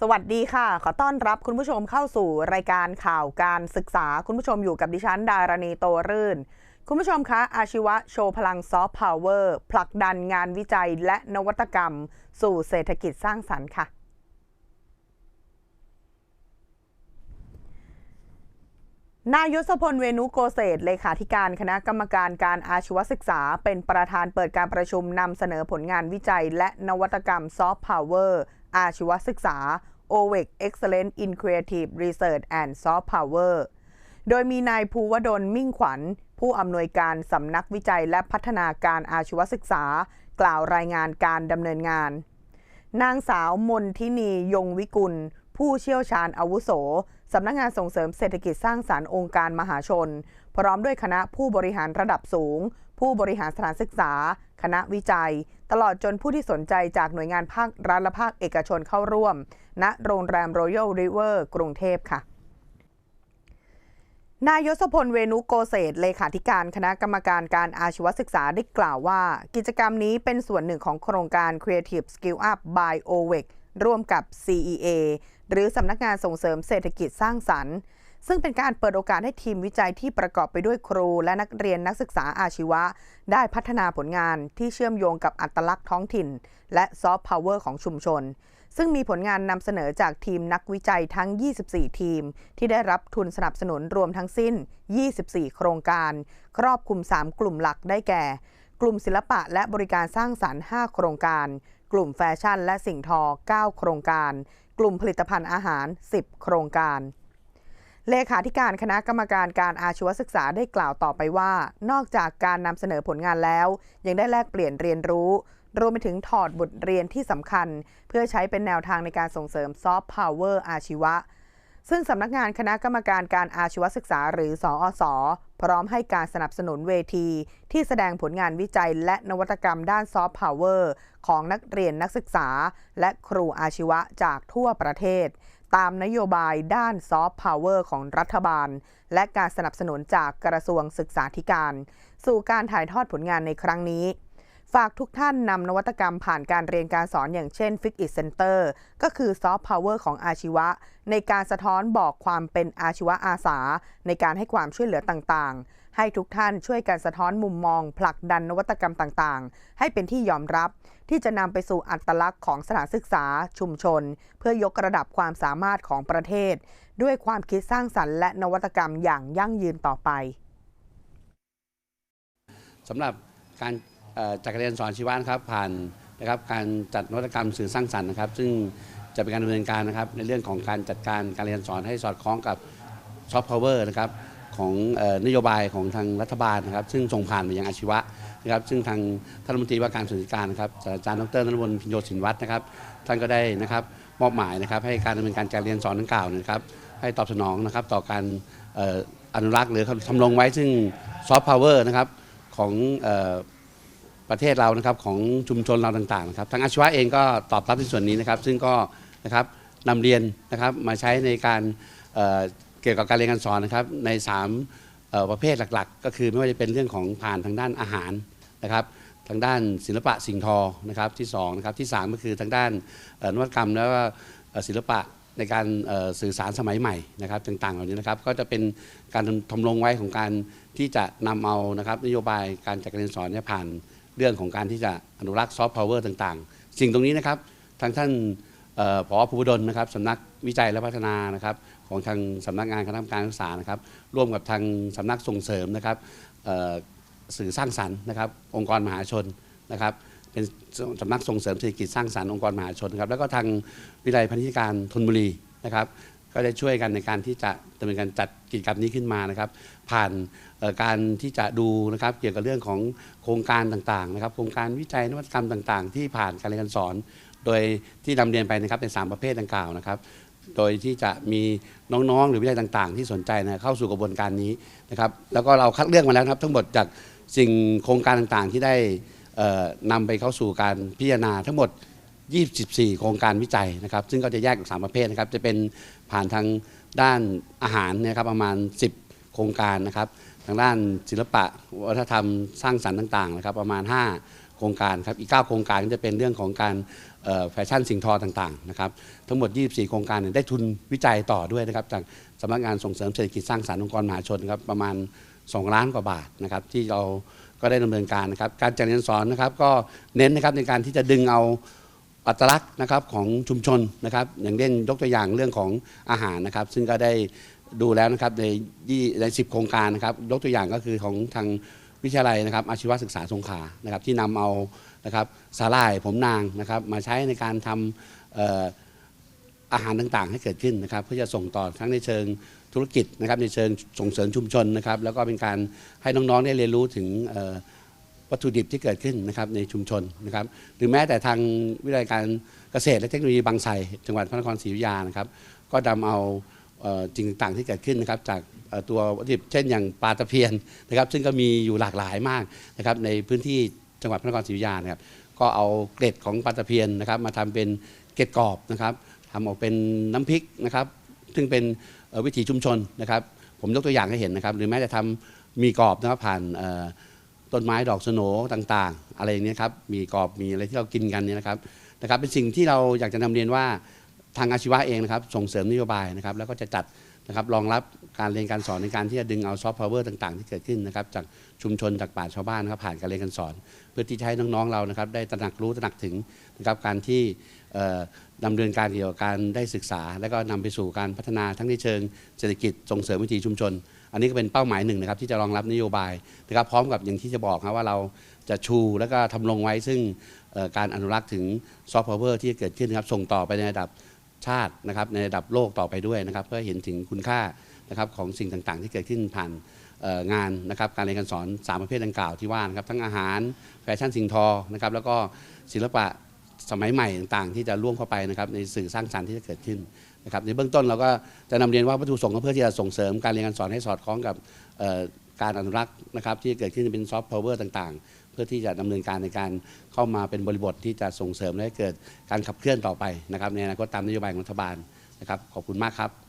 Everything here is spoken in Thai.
สวัสดีค่ะ ขอต้อนรับคุณผู้ชมเข้าสู่รายการข่าวการศึกษา คุณผู้ชมอยู่กับดิฉันดารณีโตรื่น คุณผู้ชมคะ อาชีวะโชว์พลังซอฟต์พาวเวอร์ผลักดันงานวิจัยและนวัตกรรม สู่เศรษฐกิจสร้างสรรค์ค่ะนายศพลเวนุโกเศษเลขาธิการคณะกรรมการการอาชีวศึกษา เป็นประธานเปิดการประชุมนำเสนอผลงานวิจัย และนวัตกรรมซอฟต์พาวเวอร์ อาชีวศึกษา OVEC Excellence in Creative Research and Soft Power โดยมีนายภูวดลมิ่งขวัญ ผู้อำนวยการสำนักวิจัยและพัฒนาการอาชีวศึกษา กล่าวรายงานการดำเนินงาน นางสาวมนทินียงวิกุล ผู้เชี่ยวชาญอาวุโสสำนักงานส่งเสริมเศรษฐกิจสร้างสารรค์องค์การมหาชน พร้อมด้วยคณะผู้บริหารระดับสูง ผู้บริหารสถานศึกษา คณะวิจัย ตลอดจนผู้ที่สนใจจากหน่วยงานภาครัฐและภาคเอกชนเข้าร่วม ณโรงแรม Royal River กรุงเทพค่ะนายศพลเวนุโกเศษเลขาธิการคณะกรรมการการอาชีวศึกษาได้กล่าวว่า กิจกรรมนี้เป็นส่วนหนึ่งของโครงการ Creative Skill Up by OVEC ร่วมกับ CEA หรือสำนักงานส่งเสริมเศรษฐกิจสร้างสรรค์ ซึ่งเป็นการเปิดโอกาสให้ทีมวิจัยที่ประกอบไปด้วยครู และนักเรียนนักศึกษาอาชีวะ ได้พัฒนาผลงานที่เชื่อมโยงกับอัตลักษณ์ท้องถิ่น และซอฟต์พาวเวอร์ของชุมชน ซึ่งมีผลงานนำเสนอจากทีมนักวิจัยทั้ง 24 ทีม ที่ได้รับทุนสนับสนุนรวมทั้งสิ้น 24 โครงการ ครอบคลุม 3 กลุ่มหลักได้แก่ กลุ่มศิลปะและบริการสร้างสรรค์ 5 โครงการ กลุ่มแฟชั่น และสิ่งทอ 9 โครงการ กลุ่มผลิตภัณฑ์อาหาร 10 โครงการ เลขาธิการคณะกรรมการการอาชีวศึกษาได้กล่าวต่อไปว่า นอกจากการนำเสนอผลงานแล้ว ยังได้แลกเปลี่ยนเรียนรู้ รวมไปถึงถอดบทเรียนที่สำคัญ เพื่อใช้เป็นแนวทางในการส่งเสริมซอฟต์พาวเวอร์อาชีวะ ซึ่งสำนักงานคณะกรรมการการอาชีวศึกษาหรือสอสพร้อมให้การสนับสนุนเวที ที่แสดงผลงานวิจัยและนวัตกรรมด้านซอฟต์พาวเวอร์ของนักเรียนนักศึกษา และครูอาชีวะจากทั่วประเทศ ตามนโยบายด้านซอฟต์พาวเวอร์ของรัฐบาล และการสนับสนุนจากกระทรวงศึกษาธิการ สู่การถ่ายทอดผลงานในครั้งนี้ ฝากทุกท่านนำนวัตกรรมผ่านการเรียนการสอนอย่างเช่น f i x It Center ก็คือซอฟต์พาวเวอร์ของอาชีวะ ในการสะท้อนบอกความเป็นอาชีวะอาสา ในการให้ความช่วยเหลือต่างๆ ให้ทุกท่านช่วยกันสะท้อนมุมมอง ผลักดันนวัตกรรมต่างๆ ให้เป็นที่ยอมรับ ที่จะนำไปสู่อัตลักษณ์ของสถานศึกษาชุมชน เพื่อยกระดับความสามารถของประเทศ ด้วยความคิดสร้างสรรค์และนวัตกรรมอย่างยั่งยืนต่อไปสำหรับการจัดการเรียนสอนชีวะนครับผ่านนะครับการจัดนวัตกรรมสื่อสร้างสรรค์นะครับ ซึ่งจะเป็นการดำเนินการนะครับในเรื่องของการจัดการการเรียนสอนให้สอดคล้องกับซอฟต์พาวเวอร์นะครับของออนโยบายของทางรัฐบาลนะครับ ซึ่งส่งผ่านไปยังอาชีวะ นะครับซึ่งทางท่านรัฐมนตรีว่าการกระทรวงกาธิการนะครับศาสตราจารย์ดรนรมนพิญโยสินวัฒน์นะครับ ท่านก็ได้นะครับมอบหมายนะครับให้การดำเนินการการเรียนสอนดังกล่าวนะครับ ให้ตอบสนองนะครับต่อการอนุรักษ์หรือทำรงไว้ซึ่งซอฟต์พาวเวอร์นะครับของออประเทศเรานะครับของชุมชนเราต่างๆนะครับทางอาชีวะเองก็ตอบรับในส่วนนี้นะครับ ซึ่งก็นะครับนำเรียนนะครับมาใช้ในการเเกี่ยวกับการเรียนการสอนนะครับใน 3 ประเภทหลักๆ ก็คือไม่ว่าจะเป็นเรื่องของผ่านทางด้านอาหาร นะครับทางด้านศิลปะสิ่งทอนะครับที่2นะครับที่ 3 ก็คือทางด้านนวัตกรรมแล้วก็ศิลปะในการสื่อสารสมัยใหม่นะครับต่างๆเหล่านี้นะครับก็จะเป็นการทำลงไว้ของการที่จะนำเอานะครับนโยบายการจัดการเรียนสอนเนี่ยผ่านเรื่องของการที่จะอนุรักษ์ซอฟต์พาวเวอร์ต่างๆ สิ่งตรงนี้นะครับทางท่านเอ่อผอภูวดลนะครับสำนักวิจัยและพัฒนานะครับของทางสำนักงานคณะกรรมการศึกษานะครับร่วมกับทางสำนักส่งเสริมนะครับ สื่อสร้างสรรค์นะครับ องค์กรมหาชนนะครับ เป็นสำนักส่งเสริมเศรษฐกิจสร้างสรรค์องค์กรมหาชนครับแล้วก็ทางวิทยาลัยพันธิการธนบุรีนะครับก็ได้ช่วยกันในการที่จะดำเนินการจัดกิจกรรมนี้ขึ้นมานะครับ ผ่านการที่จะดูนะครับเกี่ยวกับเรื่องของโครงการต่างๆนะครับ โครงการวิจัยนวัตกรรมต่างๆ ที่ผ่านการเรียนการสอน โดยที่นำเรียนไปนะครับในสามประเภทดังกล่าวนะครับ โดยที่จะมีน้องๆ หรือวิทยาลัยต่าง ๆ ที่สนใจนะเข้าสู่กระบวนการนี้นะครับ แล้วก็เราคัดเลือกมาแล้วครับทั้งหมดจาก สิ่งโครงการต่างๆที่ได้นำไปเข้าสู่การพิจารณาทั้งหมด 24 โครงการวิจัยนะครับ ซึ่งก็จะแยกเป็นสามประเภทนะครับ จะเป็นผ่านทางด้านอาหารนะครับประมาณ 10 โครงการนะครับ ทางด้านศิลปะวัฒนธรรมสร้างสรรค์ต่างๆนะครับประมาณ 5 โครงการครับ อีก 9 โครงการก็จะเป็นเรื่องของการแฟชั่นสิ่งทอต่างๆนะครับ ทั้งหมด 24 โครงการเนี่ยได้ทุนวิจัยต่อด้วยนะครับจากสำนักงานส่งเสริมเศรษฐกิจสร้างสรรค์องค์กรมหาชนครับประมาณ 2 ล้านกว่าบาทนะครับที่เราก็ได้ดำเนินการนะครับการจัดเรียนสอนนะครับก็เน้นนะครับในการที่จะดึงเอาอัตลักษณ์นะครับของชุมชนนะครับอย่างเช่นยกตัวอย่างเรื่องของอาหารนะครับ ซึ่งก็ได้ดูแล้วนะครับในยี่ในสิบโครงการนะครับยกตัวอย่างก็คือของทางวิทยาลัยนะครับอาชีวศึกษาสงขลานะครับที่นำเอานะครับสาหร่ายผมนางนะครับมาใช้ในการทำเอ่ออาหารต่างๆ ให้เกิดขึ้นนะครับ เพื่อจะส่งต่อทั้งในเชิง ธุรกิจนะครับในเชิงส่งเสริมชุมชนนะครับ แล้วก็เป็นการให้น้องๆได้เรียนรู้ถึงวัตถุดิบที่เกิดขึ้นนะครับในชุมชนนะครับหรือแม้แต่ทางวิทยาการเกษตรและเทคโนโลยีบางไทรจังหวัดพระนครศรีอยุธยานะครับ ก็นำเอาเอ่อสิ่งต่างที่เกิดขึ้นนะครับจากตัววัตถุดิบเช่นอย่างปลาตะเพียนนะครับ ซึ่งก็มีอยู่หลากหลายมากนะครับในพื้นที่จังหวัดพระนครศรีอยุธยานะครับก็เอาเกล็ดของปลาตะเพียนนะครับ มาทำเป็นเกล็ดกรอบนะครับทำออกเป็นน้ำพริกนะครับ ซึ่งเป็นวิถีชุมชนนะครับ ผมยกตัวอย่างให้เห็นนะครับ หรือแม้จะทำมีกรอบนะครับผ่านต้นไม้ดอกสโนต่างๆ อะไรอย่างนี้ครับมีกรอบมีอะไรที่เรากินกันเนี่ยนะครับนะครับ เป็นสิ่งที่เราอยากจะนำเรียนว่าทางอาชีวะเองนะครับ ส่งเสริมนโยบายนะครับ แล้วก็จะจัด นะครับรองรับการเรียนการสอนในการที่จะดึงเอาซอฟต์พาวเวอร์ต่างๆ ที่เกิดขึ้นนะครับจากชุมชนจากป่าชาวบ้านนะครับผ่านการเรียนการสอน เพื่อที่จะให้น้องๆเรานะครับได้ตระหนักรู้ตระหนักถึงนะครับการที่เอ่อดำเนินการเกี่ยวกับการได้ศึกษา และก็นำไปสู่การพัฒนาทั้งในเชิงเศรษฐกิจส่งเสริมวิถีชุมชน อันนี้ก็เป็นเป้าหมายหนึ่งนะครับที่จะรองรับนโยบายนะครับพร้อมกับอย่างที่จะบอกครับว่าเราจะชูแล้วก็ทำลงไว้ซึ่งการอนุรักษ์ถึงซอฟต์พาวเวอร์ที่จะเกิดขึ้นนะครับส่งต่อไปในระดับ ชาตินะครับในระดับโลกต่อไปด้วยนะครับ เพื่อเห็นถึงคุณค่านะครับของสิ่งต่างๆ ที่เกิดขึ้นผ่านงานนะครับการเรียนการสอนสามประเภทดังกล่าวที่ว่านะครับทั้งอาหารแฟชั่นสิ่งทอนะครับแล้วก็ศิลปะสมัยใหม่ต่างๆ ที่จะร่วมเข้าไปนะครับในสื่อสร้างสรรค์ที่จะเกิดขึ้นนะครับในเบื้องต้นเราก็จะนำเรียนว่าวัตถุประสงค์ก็เพื่อที่จะส่งเสริมการเรียนการสอนให้สอดคล้องกับการอนุรักษ์นะครับที่เกิดขึ้นเป็นซอฟต์พาวเวอร์ต่างๆ เพื่อที่จะดำเนินการในการเข้ามาเป็นบริบทที่จะส่งเสริมและเกิดการขับเคลื่อนต่อไปนะครับในอนาคตตามนโยบายของรัฐบาลนะครับขอบคุณมากครับ